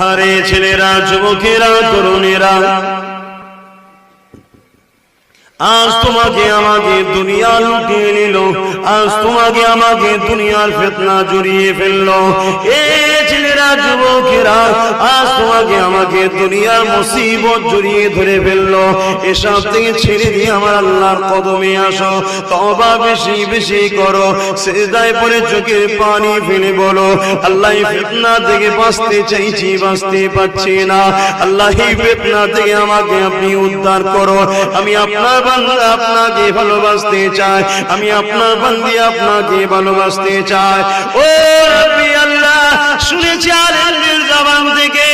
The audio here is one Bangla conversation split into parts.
আরে ছেলেরা, যুবকেরা, তরুণেরা, আজ তোমাকে আমাকে দুনিয়া লুটিয়ে নিল, আজ তোমাকে আমাকে দুনিয়ার ফেতনা জড়িয়ে ফেলল। এ ছেলেরা যুবকেরা, আজ তোমাকে আমাকে দুনিয়ার মুসিবত জড়িয়ে ধরে ফেলল। এসব থেকে ছেড়ে দিয়ে আমার আল্লাহর কদমে আসো। তবা বেশি বেশি করো। সেদায় পরে পানি ফেলে বলো, আল্লাহ ফিতনা থেকে বাঁচতে চাইছি, বাঁচতে না। আল্লাহ ফিতনা থেকে আমাকে আপনি উদ্ধার করো। আমি আপনার আপনাকে ভালোবাসতে চাই। আমি আপনার বান্দি, আপনাকে ভালোবাসতে চাই। ও জবান থেকে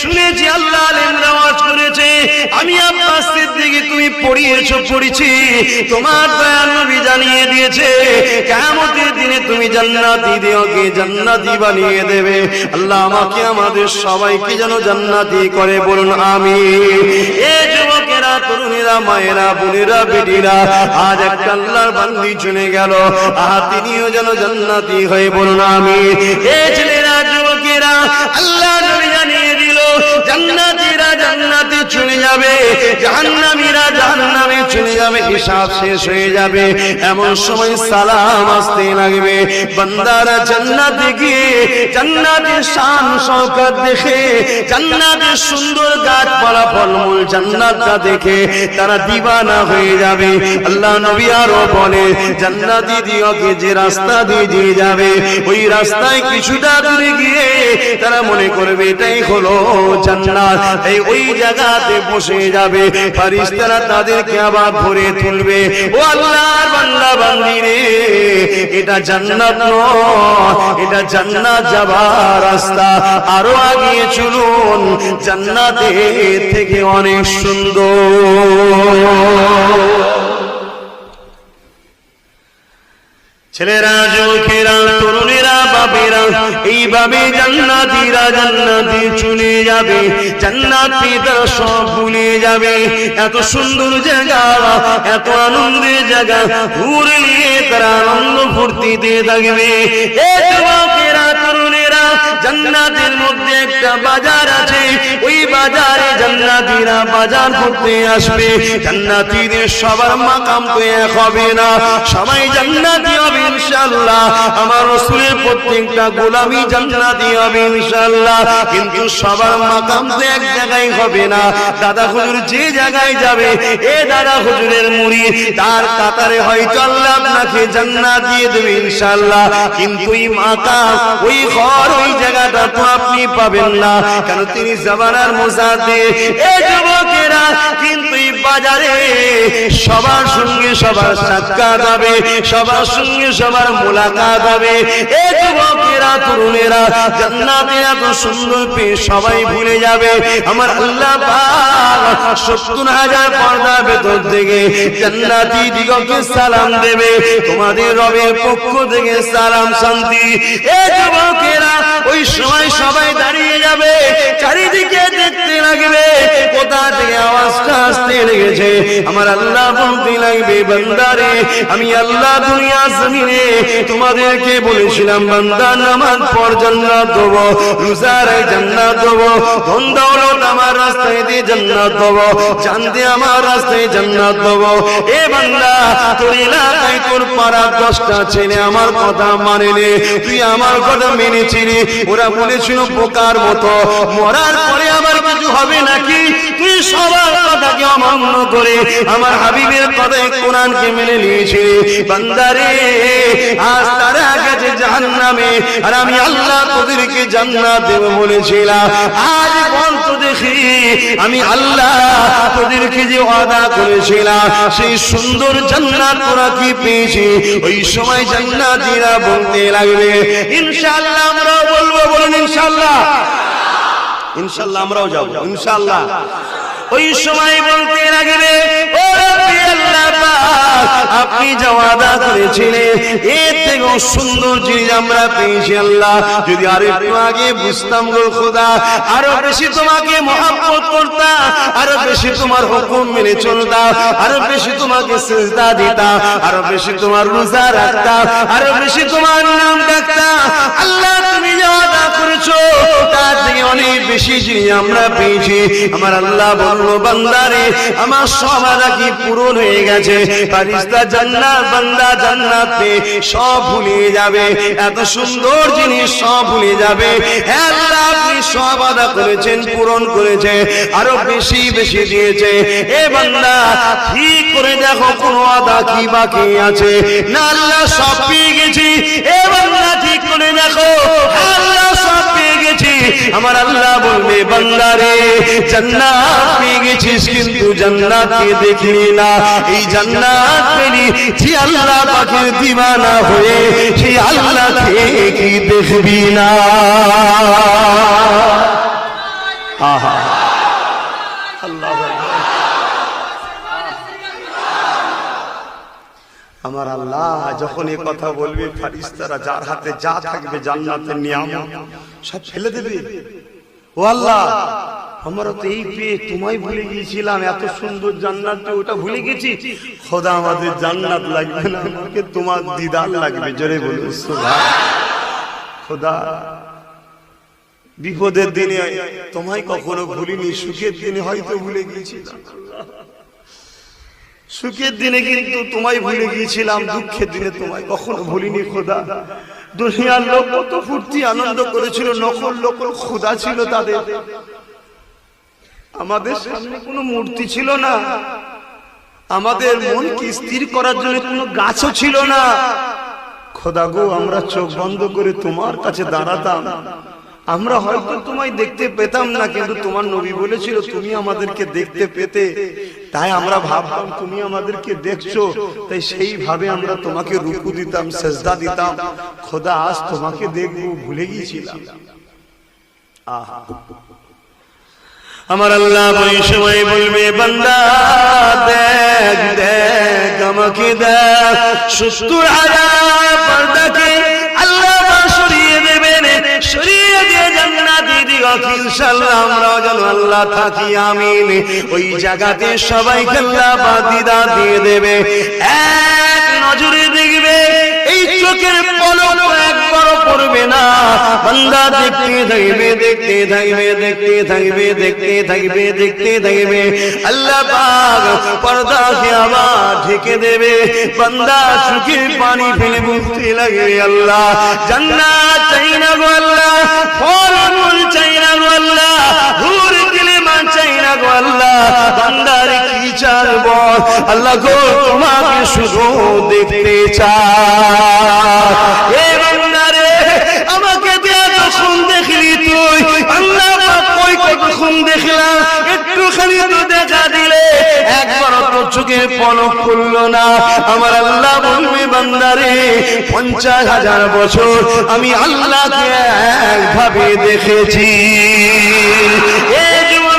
শুনেছি আল্লাহ আলেমরা করেছে আমি আপনার সিদ্দিকে, তুমি পড়িয়েছো, পড়েছি। তোমার দয়াল নবী জানিয়ে দিয়েছে, কিয়ামতের দিনে তুমি জান্নাতি দেওকে জান্নাতি বানিয়ে দেবে। আল্লাহ আমাকে, আমাদের সবাইকে যেন জান্নাতি করে বলুন আমি এ যুবকেরা, তরুণীরা, মায়েরা, বোনেরা, বেটিরা, আজ একটা আল্লাহর বান্দি চলে গেল। আহা তিনিও যেন জান্নাতি হয়ে বলুন আমি এ ছেলেরা যুবকেরা আল্লাহ নবী জান্নাতীরা জান্নাতে চলে যাবে, জাহান্নামীরা জাহান্নামে চলে যাবে, হিসাব শেষ হয়ে যাবে। এমন সময় সালাম আসতে লাগবে। বান্দারা জান্নাতে গিয়ে জান্নাতের শান দেখে, জান্নাতের সুন্দর ফলমূল জান্নাতটা দেখে তারা দিবানা হয়ে যাবে। আল্লাহ নবী আরও বলে, জান্নাতি দিওকে যে রাস্তা দিয়ে দিয়ে যাবে, ওই রাস্তায় কিছুটা দূরে গিয়ে তারা মনে করবে, এটাই হলো জান্নাত। এই ওই জায়গাতে বসে যাবে। তাদেরকে আবার ভরে তুলবে। ও আল্লাহর বান্দা এটা জান্নাত এটা জান্নাত যাবার রাস্তা। আরও আগিয়ে চলুন, জান্নাতে থেকে অনেক সুন্দর। ছেলেরা যুবকেরা তরুণেরা এইভাবে জান্নাতিরা জান্নাতি চলে যাবে জান্নাতিরা সব ভুলে যাবে। এত সুন্দর জায়গা, এত আনন্দের জায়গা ঘুরে তারা আনন্দ ফুর্তিতে থাকবে। এ যুবকেরা জান্নাতের মধ্যে একটা বাজার আছে। ওই বাজারে জান্নাতিরা বাজার করতে আসবে। জান্নাতিদের সবার মাকাম এক হবে না। সবাই জান্নাতি হবে ইনশাআল্লাহ। আমার রসুলের প্রত্যেকটা গোলামি জান্নাতি হবে ইনশাআল্লাহ। কিন্তু সবার মাকাম তো এক জায়গায় হবে না। দাদা হুজুর যে জায়গায় যাবে, এ দাদা হুজুরের মুড়ি, তার কাতারে হয়তো আল্লাহ আপনাকে জান্নাত দিয়ে দেবে ইনশাআল্লাহ। কিন্তু ওই মাকাম, ওই ঘর, ওই জায়গাটা তো আপনি পাবেন না। কেন তিনি জামানার মোসাদে এ যুবকেরা কিন্তু বাজারে সবার সঙ্গে সবার সাক্ষাৎ হবে, সবার সঙ্গে সবার মোলাকাত হবে। এ যুবকেরা, তরুণেরা, জান্নাতে এত সুন্দর পেয়ে সবাই ভুলে যাবে। আমার আল্লাহ সত্তর হাজার পর্দা ভেতর থেকে জান্নাতি দিগকে সালাম দেবে। তোমাদের রবের পক্ষ থেকে সালাম শান্তি। এ যুবকেরা, ওই সময় সবাই দাঁড়িয়ে যাবে চারিদিকে দেখতে লাগবে। কোথা থেকে আওয়াজটা আসতে লেগেছে। আমার আল্লাহ বলতে লাগবে বান্দারে, আমি আল্লাহ দুনিয়া জমিনে তোমাদেরকে বলেছিলাম, বান্দা নামাজ পর জান্নাত দেব রোজার জান্নাত দেব, ধন দৌলত আমার রাস্তায় দিয়ে জান্নাত দেব চাঁদে আমার রাস্তায় জান্নাত দেব। এ বান্দা, তোর এলাকায় তোর দশটা ছেলে আমার কথা মানেনি, তুই আমার কথা মেনেছিলি। ওরা বলেছিল, বোকার মতো। মরার পরে আবার কিছু হবে নাকি? তুই সবার কথাকে অমান্য করে আমার হাবিবের কথায় কোরআনকে মেনে বান্দারে, আজ তারা গেছে জাহান্নামে, আর আমি আল্লাহ তোদেরকে জান্নাত দেব বলেছিলাম। আজ বল তো দেখি, আমি আল্লাহ তোদেরকে যে ওয়াদা করেছিলাম, সেই সুন্দর জান্নাত তোরা কি পেয়েছি? ওই সময় জান্নাতীরা বলতে লাগবে, ইনশাআল্লাহ আমরাও বলব, বলুন ইনশাআল্লাহ। ইনশাআল্লাহ আমরাও যাব ইনশাআল্লাহ। ওই সময় বলতে লাগবে ও আপনি যা ওয়াদা করেছিলেন এর থেকেও সুন্দর জিনিস আমরা পেয়েছি আল্লাহ যদি আর একটু আগে বুঝতাম গো খোদা আরও বেশি তোমাকে মহাব্বত করতাম আরও বেশি তোমার হুকুম মেনে চলতাম আরও বেশি তোমাকে সেজদা দিতাম আরও বেশি তোমার রোজা রাখতাম আরও বেশি তোমার নাম ডাকতাম আল্লাহ ওয়াদা করেছ, তার থেকে অনেক বেশি জিনিস আমরা পেয়েছি। আমার আল্লাহ বলল, বান্দারে, আমার কি পূরণ হয়ে গেছে? ফারিস্তা জান্নাত, বান্দা জান্নাতে সব ভুলিয়ে যাবে। এত সুন্দর জিনিস সব ভুলে যাবে। হ্যাঁ আল্লাহ, আপনি সব আদা করেছেন, পূরণ করেছে আরও বেশি বেশি দিয়েছে। এ বান্দা, ঠিক করে দেখো কোনো আদা কি বাকি আছে। না, আল্লাহ সব পেয়ে গেছি। এ বান্দা, ঠিক করে দেখো। আল্লাহ সব পেয়ে গেছি। আমার আল্লাহ বলবে বান্দারে জান্নাত পেয়ে গেছিস কিন্তু জান্নাতকে দেখলি না। এই জান্নাত পেলি যে আল্লাহ পাখির দিবানা হয়ে সেই আল্লাহকে কি দেখবি না? আহা। আল্লাহ আমার আল্লাহ যখন এই কথা বলবে ফারিস্তারা যার হাতে যা থাকবে জান্নাতের নিয়াম সব ফেলে দেবে। ও আল্লাহ, আমরা তো এই পেয়ে তোমায় ভুলে গিয়েছিলাম, এত সুন্দর জান্নাত ওটা ভুলে গেছি। খোদা, আমাদের জান্নাত লাগবে না, আমাকে তোমার দিদার লাগবে, জোরে বলুন খোদা, বিপদের দিনে তোমায় কখনো ভুলিনি, সুখের দিনে হয়তো ভুলে গিয়েছিলাম। সুখের দিনে কিন্তু তোমায় ভুলে গিয়েছিলাম, দুঃখের দিনে তোমায় কখনো ভুলিনি, খোদা। দুনিয়ার লোক কত ফুর্তি, আনন্দ করেছিল, নকল নকল খোদা ছিল তাদের। আমাদের সামনে কোনো মূর্তি ছিল না। আমাদের মনকে স্থির করার জন্য কোনো গাছও ছিল না। খোদা গো, আমরা চোখ বন্ধ করে তোমার কাছে দাঁড়াতাম। আমরা হয়তো তোমায় দেখতে পেতাম না, কিন্তু তোমার নবী বলেছিল, তুমি আমাদেরকে দেখতে পেতে। তাই আমরা ভাবতাম, তুমি আমাদেরকে দেখছ। তাই সেইভাবে আমরা তোমাকে রুকু দিতাম, সেজদা দিতাম। খোদা, আজ তোমাকে দেখব, ভুলে গিয়েছিলাম। আমার আল্লাহ ওই সময় বলবে, বান্দা, দেখ দেখ, আমাকে দেখ সুস্তুর আলায় পর্দাকে ইনশাআল্লাহ আমরাও যেন আল্লাহ থাকি, আমিন। ওই জায়গাতে সবাইকে আল্লাহ বা দিদা দিয়ে দেবে। এক নজরে দেখবে, এই চোখের পলক একবারও পড়বে না। বান্দা দেখতে থাকবে দেখতে থাকবে দেখতে থাকবে দেখতে থাকবে দেখতে থাকবে। আল্লাহ পাক পর্দাকে আবার ঢেকে দেবে। বান্দা চোখে পানি ফেলে বুঝতে লাগবে, আল্লাহ। জান্নাত চাই না গো আল্লাহ, ফল চাই না গো আল্লাহ হুর দিলে মা চাই না গো আল্লাহ বান্দার কি আল্লাহ গো, তোমাকে শুধু দেখতে চাই। বান্দারে, আমাকে দেয়া দেখলি তুই? আল্লাহ কই দেখলাম? একটুখানি তো দেখা দিলে তো পলক না। আমার আল্লাহ বলবে, বান্দারে, পঞ্চাশ হাজার বছর আমি আল্লাহকে একভাবে দেখেছি। যুবকেরা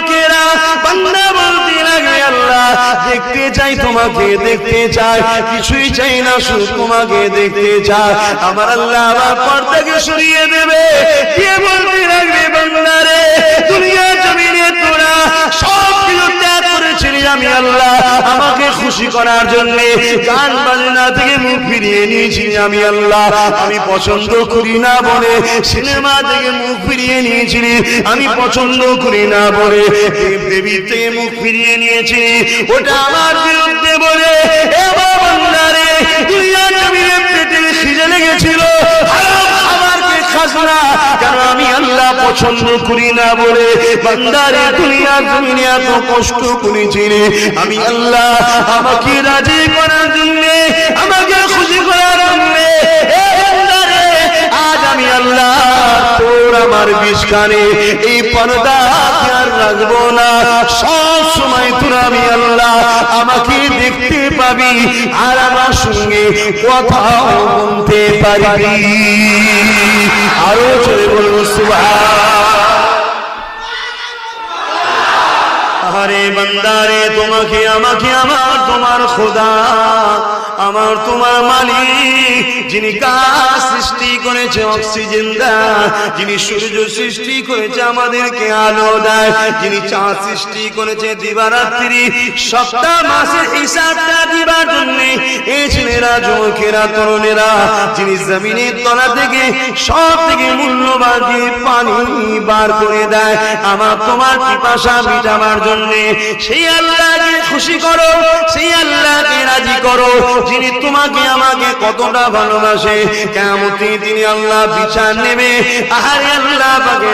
চাই, তোমাকে দেখতে চাই। কিছুই চাই না, শুধু তোমাকে দেখতে চাই। আমার আল্লাহ আমার পর্দাকে সরিয়ে দেবে। কে বলতে লাগবে বাংলারে? দুনিয়া জমিনে তোরা সব কিছু ত্যাগ করেছিলি আমি আল্লাহ আমাকে খুশি করার জন্য গান বাজনা থেকে মুখ ফিরিয়ে নিয়েছি আমি আল্লাহ। আমি পছন্দ করি না বলে সিনেমা থেকে মুখ ফিরিয়ে নিয়েছিলি আমি পছন্দ করি না বলে দেব থেকে মুখ ফিরিয়ে নিয়েছি। ওটা আমার বিরুদ্ধে বলে এবার বান্দারে দুনিয়া জমিনে পেটে খিদে লেগেছিল হারাম খাবারকে খাস না। কারণ আমি আল্লাহ পছন্দ করি না বলে বান্দারে দুনিয়া জমিনে এত কষ্ট করেছি রে। আমি আল্লাহ আমাকে রাজি করার জন্য, আমাকে খুশি করার জন্য আল্লাহ, তোর আমার বিষখানে এই পর্দা আর রাখব না? সব সময় তোর আমি আল্লাহ, আমাকে দেখতে পাবি আর আমার সঙ্গে কথাও বলতে পারবি। আরও চলে বলব সুবহান। আরে বন্দারে, তোমাকে, আমাকে, আমার, তোমার খোদা। আমার তোমার মালিক, যিনি গাছ সৃষ্টি করেছে, অক্সিজেন দেয়। যিনি সূর্য সৃষ্টি করেছে, আমাদেরকে আলো দেয়। যিনি চাঁদ সৃষ্টি করেছে, দিবারাত্রি, সপ্তাহ, মাসের হিসাবটা দিবার জন্য। এই ছেলেরা, যুবকেরা, তরুণেরা, যিনি জমিনের তলা থেকে, সব থেকে মূল্যবান পানি বার করে দেয়, আমার তোমার পিপাসা মিটাবার জন্য। সেই আল্লাহকে খুশি করো, সেই আল্লাহকে রাজি করো। যিনি তোমাকে, আমাকে কতটা ভালোবাসে কেমন তিনি আল্লাহ বিচার নেবে। আহারে আল্লাহ পাকে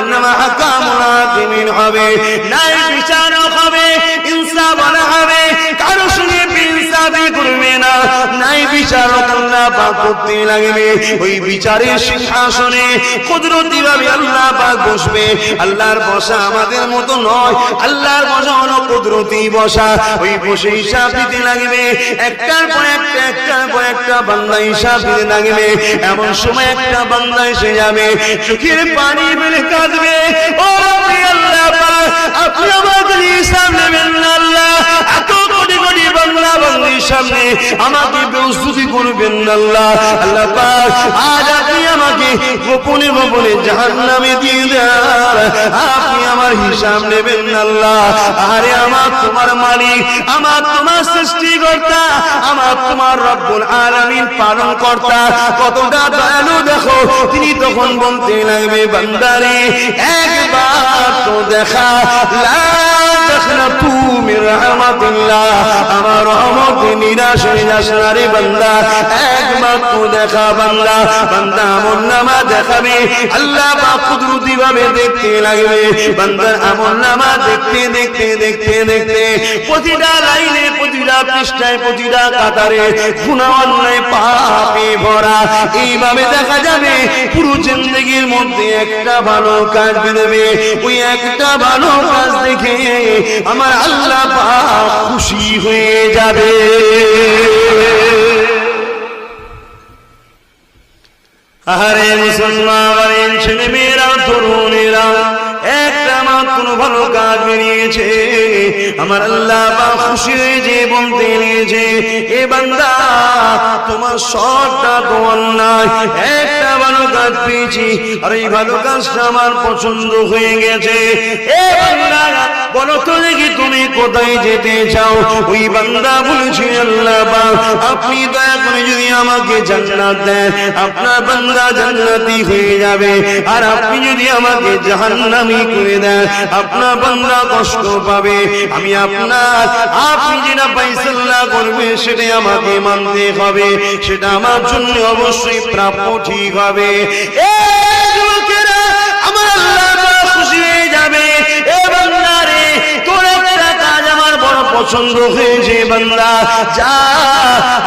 হবে। না বিচার হবে, ইনসাফ হবে। কারও সঙ্গে ইনসাফি করবে না? নাই বিচারক আল্লাহ পাক করতে লাগবে। ওই বিচারের সিংহাসনে কুদরতি ভাবে আল্লাহ পাক বসবে। আল্লাহর বসা আমাদের মতো নয়। আল্লাহর বসা হলো কুদরতি বসা। ওই বসে হিসাব দিতে লাগবে। একটার পর একটা, একটার পর একটা বান্দা হিসাব দিতে লাগবে। এমন সময় একটা বান্দা এসে যাবে। চোখের পানি কাঁদবে। ও আল্লাহ আপনি হিসাব নেবেন আল্লাহ। এত কোটি বাংলা বাংলির সামনে আমাকে বেউস্তুতি করবেন আল্লাহ। আল্লাহ পাক আজ আপনি আমাকে গোপনে গোপনে জাহান্নামে দিয়ে দেন। আপনি আমার হিসাব নেবেন আল্লাহ। আরে আমার তোমার মালিক আমার তোমার সৃষ্টিকর্তা আমার তোমার রব্বুল আলামিন পালন কর্তা কতটা তিনি তখন বলতে লাগবে, বান্দারে, একবার তো দেখা আল্লাহ ভাবে দেখতে লাগবে নামা দেখতে দেখতে দেখতে দেখতে, প্রতিটা লাইনে প্রতিটা পৃষ্ঠায় প্রতিটা কাতারে গুণা অন্যায় পাপে ভরা। এইভাবে দেখা যাবে, পুরো জিন্দগির মধ্যে একটা ভালো কাজ বেরোবে। ওই একটা ভালো কাজ দেখে আমার আল্লাহ পাক খুশি হয়ে যাবে। আরে মুসলমান ছেলে মেয়েরা তরুণেরা, একটা মাত্র ভালো কাজ বেরিয়েছে। আমার আল্লাহ বা খুশি হয়ে যে বলতে নিয়েছে, এ বান্দা, তোমার সবটা তোমার নাই একটা ভালো কাজ পেয়েছি, আর এই ভালো কাজটা আমার পছন্দ হয়ে গেছে। এ বান্দা তুমি কোথায় যেতে চাও? আপনি দয়া করে যদি আমাকে জান্নাত দেন, আপনার বান্দা জান্নাতি হয়ে যাবে। আর আপনি যদি আমাকে জাহান্নামি করে দেন, আপনার বান্দা কষ্ট পাবে। আমি আপনার, আপনি যেটা পাইসাল্লা করবে সেটাই আমাকে মানতে হবে। সেটা আমার জন্য অবশ্যই প্রাপ্য ঠিক হবে। পছন্দ হয়েছে বান্দা। যা,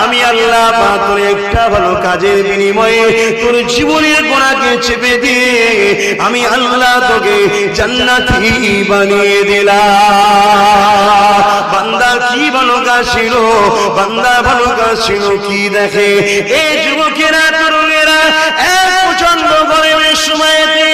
আমি আল্লাহ তোর একটা ভালো কাজের বিনিময়ে তোর জীবনের গোড়াকে চেপে দিয়ে আমি আল্লাহ তোকে জান্নাতি বানিয়ে দিলাম। বান্দা, কি ভালো কাজ ছিল? বান্দা, ভালো কাজ ছিল কি দেখে? এই যুবকেরা, তরুণেরা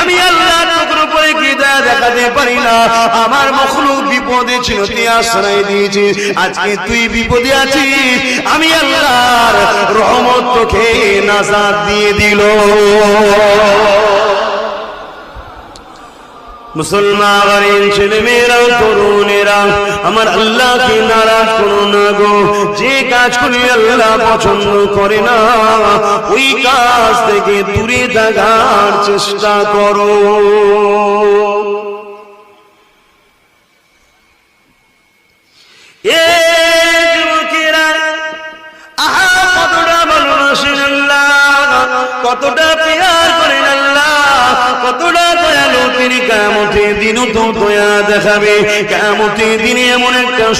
আমি আল্লাহ উপরে কি দয়া দেখাতে পারি না? আমার মখলুক বিপদে ছিল, তুই আশ্রয় দিয়েছিস। আজকে তুই বিপদে আছিস। আমি আল্লাহর রহমত তোকে নাজাদ দিয়ে দিল। মুসলমান ছেলে মেয়েরা তরুণেরা, আমার আল্লাহকে নারাজ করো না গো। যে কাজ করি আল্লাহ পছন্দ করে না, ওই কাজ থেকে দূরে থাকার চেষ্টা করো।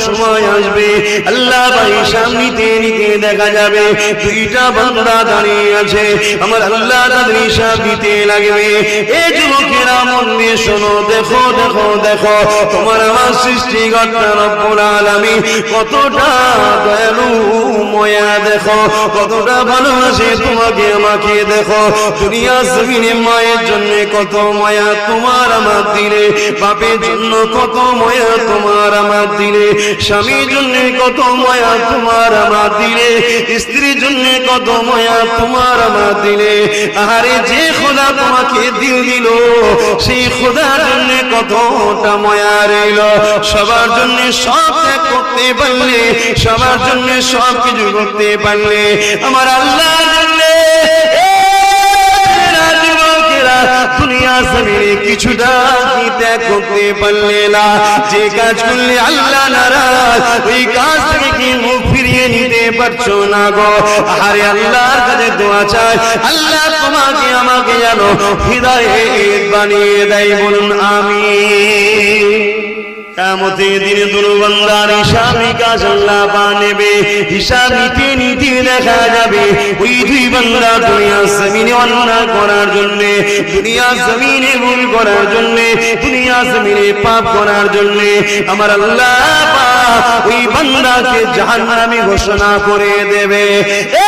সময় আসবে। আল্লাহ ভাই সামনিতে নিতে দেখা যাবে। দুইটা বান্দা দাঁড়িয়ে আছে। আমার আল্লাহ তাদের হিসাব দিতে লাগবে। এ যুবকেরা মন দিয়ে শোনো, দেখো দেখো দেখো, তোমার আমার সৃষ্টিকর্তা রব্বুল আলামিন কতটা দয়ালু, ময়া দেখো, কতটা ভালোবাসে তোমাকে, আমাকে দেখো। দুনিয়া জমিনে মায়ের জন্য কত মায়া তোমার আমার দিলে, বাপের জন্য কত মায়া তোমার আমার দিলে। স্বামীর জন্য কত মায়া তোমার আমার দিলে স্ত্রীর জন্য কত মায়া তোমার আমার দিলে। আহারে যে খোদা তোমাকে দিল দিল, সেই খোদার জন্য কতটা মায়া রইল। সবার জন্য সব ত্যাগ করতে পারলে, সবার জন্য সব কিছু করতে পারলে, আমার আল্লাহ জমিনে কিছুটা কি ত্যাগ করতে পারলে না যে কাজ করলে আল্লাহ নারাজ ওই কাজ থেকে কি মুখ ফিরিয়ে নিতে পারছ না গো আরে আল্লাহর কাছে দোয়া চাই আল্লাহ তোমাকে আমাকে জানো হৃদয়ে বানিয়ে দেয় বলুন আমি কামতে দিনে দুর্বন্দার হিসাবি কাজ আল্লাহ পা নেবে। হিসাব নিতে নিতে দেখা যাবে ওই দুই বান্দা দুনিয়া জমিনে অন্যায় করার জন্য দুনিয়া জমিনে ভুল করার জন্য দুনিয়া জমিনে পাপ করার জন্য। আমার আল্লাহ ওই বান্দাকে জাহান্নামী ঘোষণা করে দেবে। এ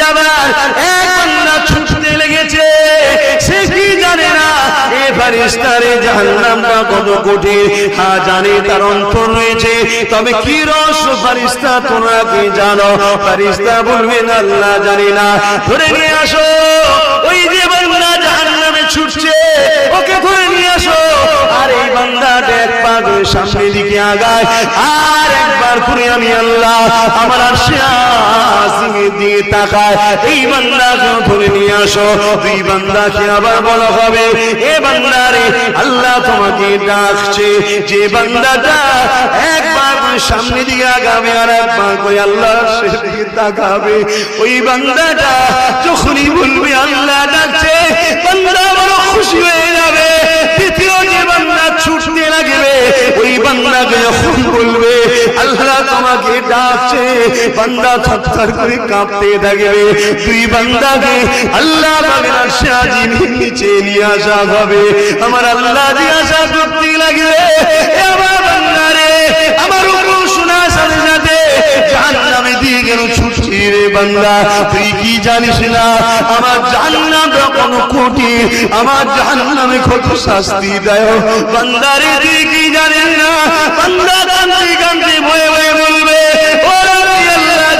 যাবার এক বান্দা ছুটতে লেগেছে, সে কি জানে না? এ ফারিস্তারে জাহান্নামটা কত কঠিন। হ্যাঁ জানে তার অন্তর রয়েছে। তবে কি রস ফারিস্তা তোমরা কি জানো? ফারিস্তা বলবেন, আল্লাহ জানি না। ধরে নিয়ে আসো, ওই যে বান্দা জাহান্নামে ছুটছে আসো আর এই দিকে আগায়। আর একবার আমি আল্লাহ আমার দিকে তাকায়। এই ধরে নিয়ে আসো? দুই বান্দাকে আবার বলা হবে, এ আল্লাহ তোমাকে ডাকছে। যে বান্দাটা একবার সামনে দিকে আগাবে আর একবার করে আল্লাহ তাকাবে। ওই বান্দাটা যখনই বলবে, আল্লাহ ডাকছে, বান্দা বড় খুশি হয়ে যাবে। ছুটতে লাগবে, ওই বান্দাকে যখন বলবে, আল্লাহ তোমাকে ডাকছে, বান্দা থরথর করে কাঁপতে থাকবে, দুই বান্দাকে আল্লাহ নিচে নিয়ে আসা হবে। আমার আল্লাহ জিজ্ঞাসা করতে লাগবে আমার বান্দারে, আমার উপর শোনার সাথে সাথে জাহান্নামে দিয়ে গেল বান্দা, তুই কি জানিস না? আমার জাহান্নামটা কোন কোটি আমার জাহান্নামে কত শাস্তি দেয়। বান্দারে তুই কি জানিস না বান্দা কান্দি কান্দি ভয়ে ভয়ে বলবে ও রব্বি আল্লাহ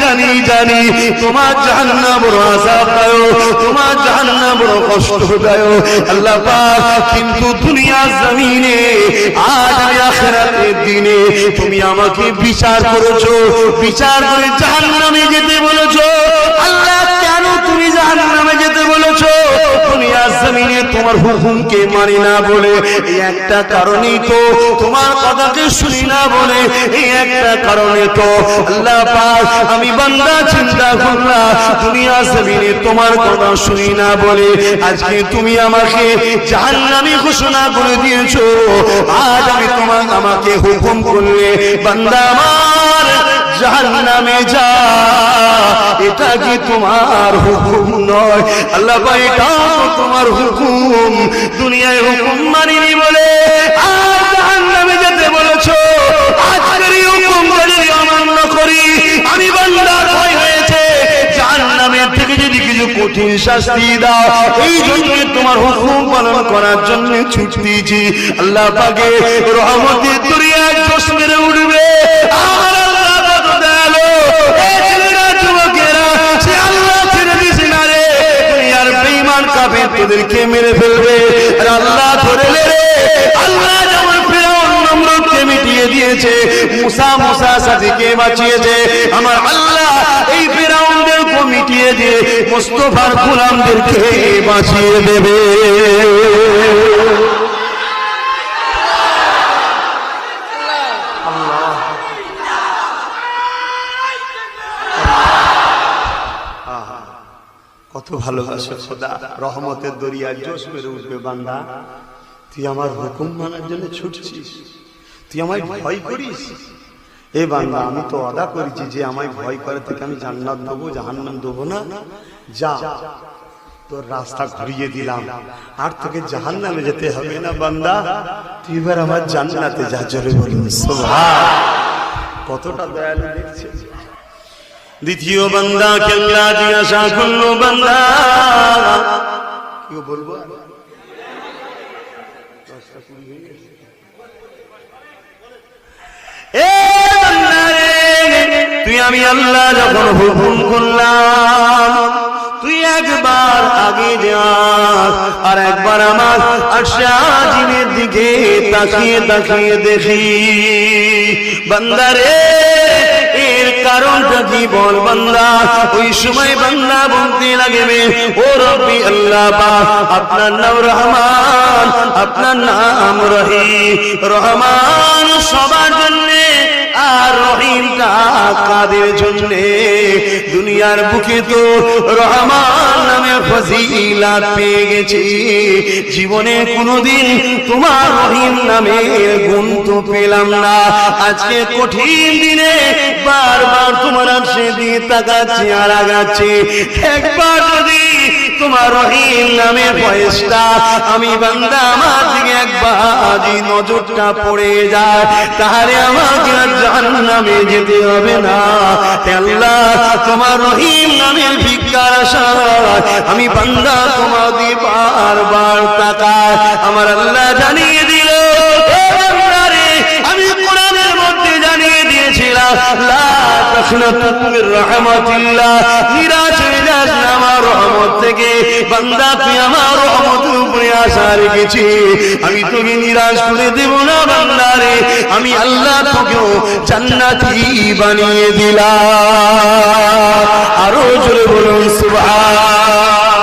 জানি জানি, তোমার জাহান্না বড় আযাব দাও তোমার জাহান্না বড় কষ্ট দাও আল্লাহ পাক কিন্তু দুনিয়া জমিনে, আজ আখিরাতের দিনে তুমি আমাকে বিচার করেছ, বিচার করে জাহান্নামে যেতে বলেছ। তোমার হুকুমকে মানি না বলে, এই একটা কারণেই তো তোমার কথাকে শুনি না বলে, এই একটা কারণে তো আল্লাহ পাক আমি বান্দা চিন্তা করলাম দুনিয়া জমিনে তোমার কথা শুনি না বলে, আজকে তুমি আমাকে জাহান্নামী ঘোষণা করে দিয়েছ, আজ আমি তোমার আমাকে হুকুম করলে বান্দা আমার জাহান্নামে যা। এটা কি তোমার হুকুম নয়? আল্লাহ এটা তোমার হুকুম। দুনিয়ায় হুকুম মানিনি বলে জাহান্নামে যেতে বলেছ। আজকের হুকুম যদি অমান্য করি। আমি বান্দার ভয় হয়েছে। আল্লাহ রহমতের দরিয়া আমাদেরকে মেরে ফেলবে। আল্লাহ ধরে রে। আল্লাহ যেমন ফেরাউন নমরুদকে মিটিয়ে দিয়েছে, মুসা মুসা সাথীকে বাঁচিয়েছে, আমার আল্লাহ এই ফেরাউনদেরকে মিটিয়ে দিয়ে মুস্তফার গোলামদেরকে বাঁচিয়ে দেবে। ভালোবাসো, খোদা। রহমতের দরিয়া জোশ মেরে উঠবে বান্দা। তুই আমার হুকুম মানার জন্য ছুটছিস। তুই আমায় ভয় করিস? এ বান্দা, আমি তো অদা করেছি যে আমায় ভয় করে তোকে আমি জান্নাত দেবো, জাহান্নাম দেবো না। যা, তোর রাস্তা ঘুরিয়ে দিলাম। আর তোকে জাহান্নামে যেতে হবে না বান্দা। তুই এবার আমার জান্নাতে যা, জোরে বলুন কতটা দয়ালু দেখছে দ্বিতীয় বান্দা কেল্লা জিজ্ঞাসা করল বান্দা কি বলব? তুই আমি আল্লাহ যখন হুকুম করলাম তুই একবার আগে যা আর একবার আমার আশাজিনের দিকে তাকিয়ে তাকিয়ে দেখি। বান্দারে কারণটা কি বল বান্দা, ওই সময় বান্দা বলতে লাগবে, ও রব্বি আল্লাহ বা, আপনার নাম রহমান, আপনার নাম রহি, রহমান সবার জন্যে আর রহিমটা কাদের জন্যে? দুনিয়ার বুকে তো রহমান নামে ফজিলাত পেয়ে গেছি। জীবনে কোনোদিন তোমার রহিম নামে গুণ তো পেলাম না। আজকে কঠিন দিনে বারবার তোমার সে দিয়ে তাকাচ্ছি আর আগাচ্ছি একবার যদি তোমার রহিম নামে আমি বান্দা একবার নজরটা পড়ে যায়। তাহলে আমাকে যেতে হবে না। তোমার রহিম ভিক্ষার আশায় আমি বান্দা বারবার আমার আল্লাহ জানিয়ে দিল আমি কোরআনের মধ্যে জানিয়ে দিয়েছিলাম, লা তাখনাতু মির রাহমাতিল্লাহ। নিরাশ থেকে, বান্দা, তুই আমার রহমত উপরে আসার গেছি আমি তোকে নিরাশ করে দেব না বান্দারে আমি আল্লাহ তোকে জান্নাতি বানিয়ে দিলাম। আরও জোরে বলুন, সুবহান।